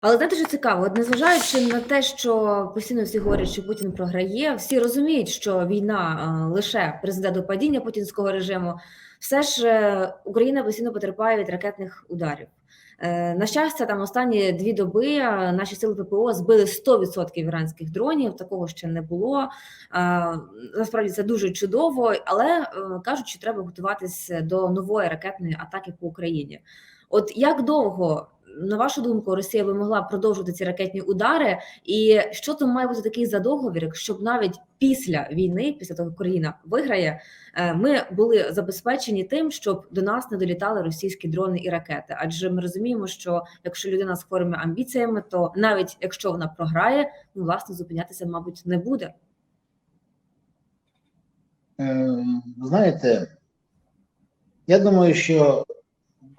Але знаєте, що цікаво, незважаючи на те, що постійно всі говорять, що Путін програє, всі розуміють, що війна е, лише призведе до падіння путінського режиму. Все ж е, Україна постійно потерпає від ракетних ударів. Е, На щастя, там останні дві доби наші сили ППО збили 100% іранських дронів. Такого ще не було. Насправді це дуже чудово, але кажуть, що треба готуватися до нової ракетної атаки по Україні. От як довго, на вашу думку, Росія би могла продовжувати ці ракетні удари, і що там має бути такий за договір, щоб навіть після війни, після того як Україна виграє, е, ми були забезпечені тим, щоб до нас не долітали російські дрони і ракети? Адже ми розуміємо, що якщо людина з хворими амбіціями, то навіть якщо вона програє, ну власне зупинятися, мабуть, не буде. Е, Знаєте, я думаю, що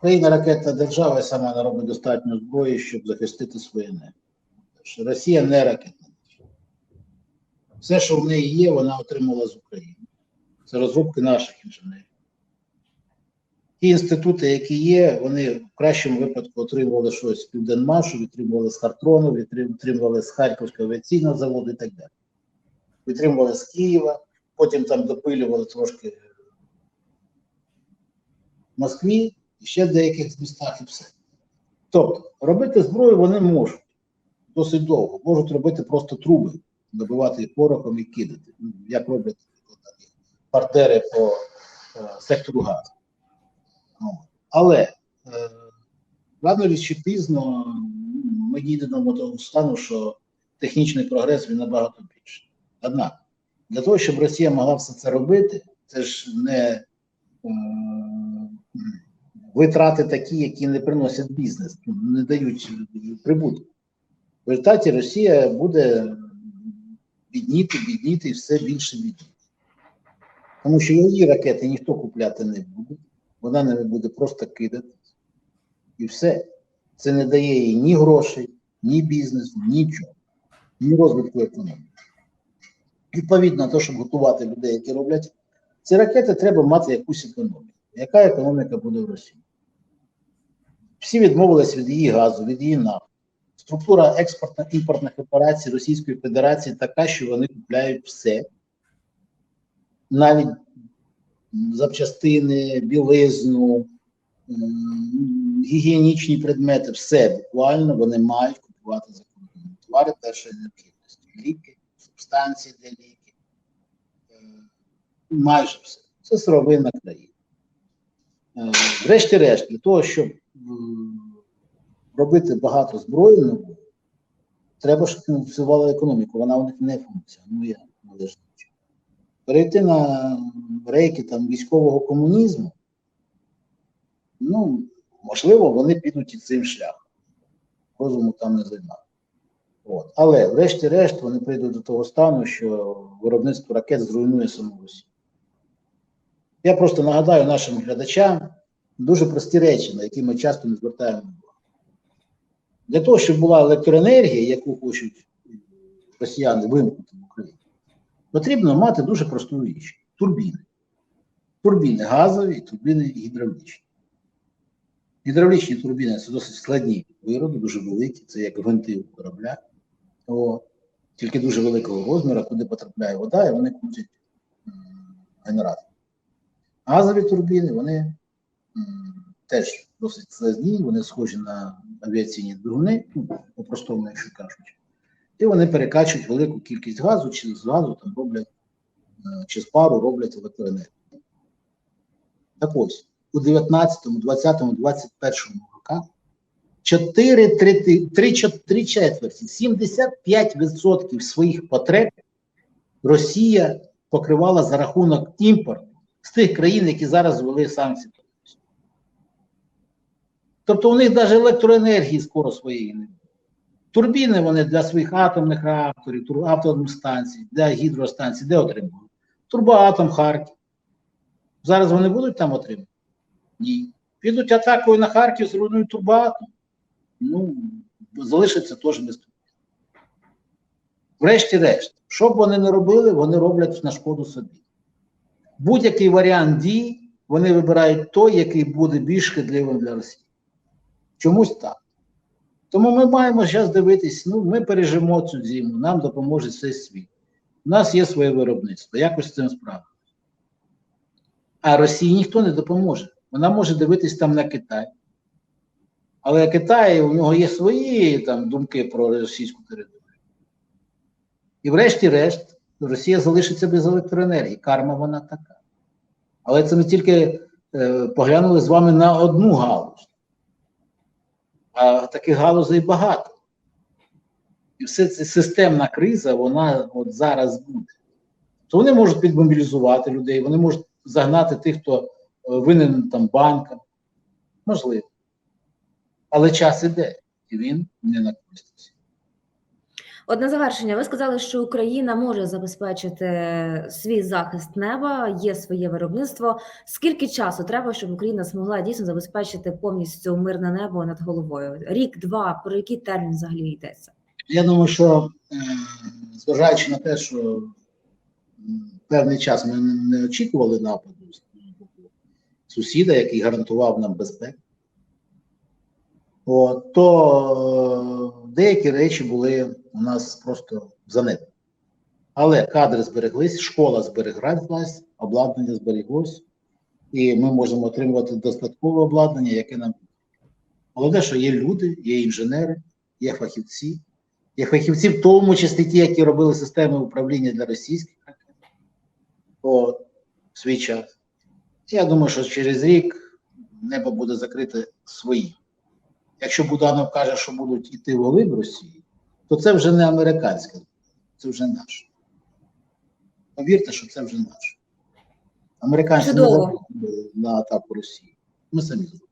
Україна ракетна держава і сама наробить достатньо зброї, щоб захистити своє небо. Росія не ракетна держава. Все, що в неї є, вона отримала з України. Це розробки наших інженерів. Ті інститути, які є, вони в кращому випадку отримували щось з Південмашу, отримували з Хартрону, отримували з Харківського авіаційного заводу і так далі. Отримували з Києва, потім там допилювали трошки в Москві і ще в деяких містах і все. Тобто, робити зброю вони можуть досить довго, можуть робити просто труби, добивати їх порохом і кидати, Ну, як роблять партнери по е, сектору газу. Ну, Але е, рано чи пізно ми дійдемо до того стану, що технічний прогрес він набагато більший. Однак, для того, щоб Росія могла все це робити, це ж не е, витрати такі, які не приносять бізнес, не дають прибутку. В результаті Росія буде бідніти, бідніти і все більше бідніти. Тому що її ракети ніхто купляти не буде, вона ними буде просто кидати. І все. Це не дає їй ні грошей, ні бізнесу, нічого, ні розвитку економіки. Відповідно, на те, щоб готувати людей, які роблять ці ракети, треба мати якусь економіку. Яка економіка буде в Росії? Всі відмовились від її газу, від її нафти. Структура експортно-імпортних операцій Російської Федерації така, що вони купляють все, навіть запчастини, білизну, гігієнічні предмети, все буквально вони мають купувати за кордоном. Товари першої необхідності, ліки, субстанції для ліків, е, майже все. Це сировинна країна. Е, Врешті-решт, для того, щоб робити багато зброї нової, треба, щоб функціонувала економіка. Вона у них не функціонує належним чином. Перейти на рейки там військового комунізму, ну, можливо, вони підуть і цим шляхом. Розуму там не займає. От. Але, врешті-решт, вони прийдуть до того стану, що виробництво ракет зруйнує саму Росію. Я просто нагадаю нашим глядачам дуже прості речі, на які ми часто не звертаємо увагу. Для того, щоб була електроенергія, яку хочуть росіяни вимкнути в Україні, потрібно мати дуже просту річ турбіни. Турбіни газові турбіни гідравлічні. Гідравлічні турбіни це досить складні вироби, дуже великі, це як гвинти у корабля, О, тільки дуже великого розміру, куди потрапляє вода, і вони крутять генератор. Газові турбіни, вони теж досить складні, вони схожі на авіаційні двигуни, ну, якщо кажуть. І вони перекачують велику кількість газу, чи з газу там роблять, е, чи з пару роблять електроенергію. Так ось, у 19, 20, 21 роках 4, 3, 3, 3 четверті, 75% своїх потреб Росія покривала за рахунок імпорту з тих країн, які зараз ввели санкції. Тобто у них навіть електроенергії скоро своєї не. Турбіни вони для своїх атомних реакторів, тур- станцій, для гідростанцій, де отримують? Турбоатом Харків. Зараз вони будуть там отримувати? Ні. Підуть атакою на Харків, зруйнують турбоатом. Ну, залишиться теж без турбін. Врешті-решт, що б вони не робили, вони роблять на шкоду собі. Будь-який варіант дій вони вибирають той, який буде більш шкідливим для Росії. Чомусь так. Тому ми маємо зараз дивитись, ну, ми пережимо цю зиму, нам допоможе цей світ. У нас є своє виробництво, якось з цим справитися. А Росії ніхто не допоможе. Вона може дивитись там на Китай. Але Китай, у нього є свої там думки про російську територію. І врешті-решт, Росія залишиться без електроенергії. Карма вона така. Але це ми тільки е, поглянули з вами на одну галузь. А таких галузей багато. І все це системна криза, вона от зараз буде. То вони можуть підмобілізувати людей, вони можуть загнати тих, хто е, винен там банкам. Можливо. Але час іде, і він не на користь. На завершення, ви сказали, що Україна може забезпечити свій захист неба, є своє виробництво. Скільки часу треба, щоб Україна змогла дійсно забезпечити повністю мирне небо над головою? Рік, два, про який термін взагалі йдеться? Я думаю, що е, зважаючи на те, що певний час ми не очікували нападу сусіда, який гарантував нам безпеку, то е, деякі речі були у нас просто занедбані. Але кадри збереглись, школа збереглась, обладнання зберіглось, і ми можемо отримувати додаткове обладнання, яке нам. Головне, що є люди, є інженери, є фахівці. Є фахівці, в тому числі ті, які робили системи управління для російських ракет О, свій час. Я думаю, що через рік небо буде закрите свої. Якщо Буданов каже, що будуть йти в Росії, то це вже не американське, це вже наше. Повірте, що це вже наше. Американці не на атаку Росії. Ми самі зробили.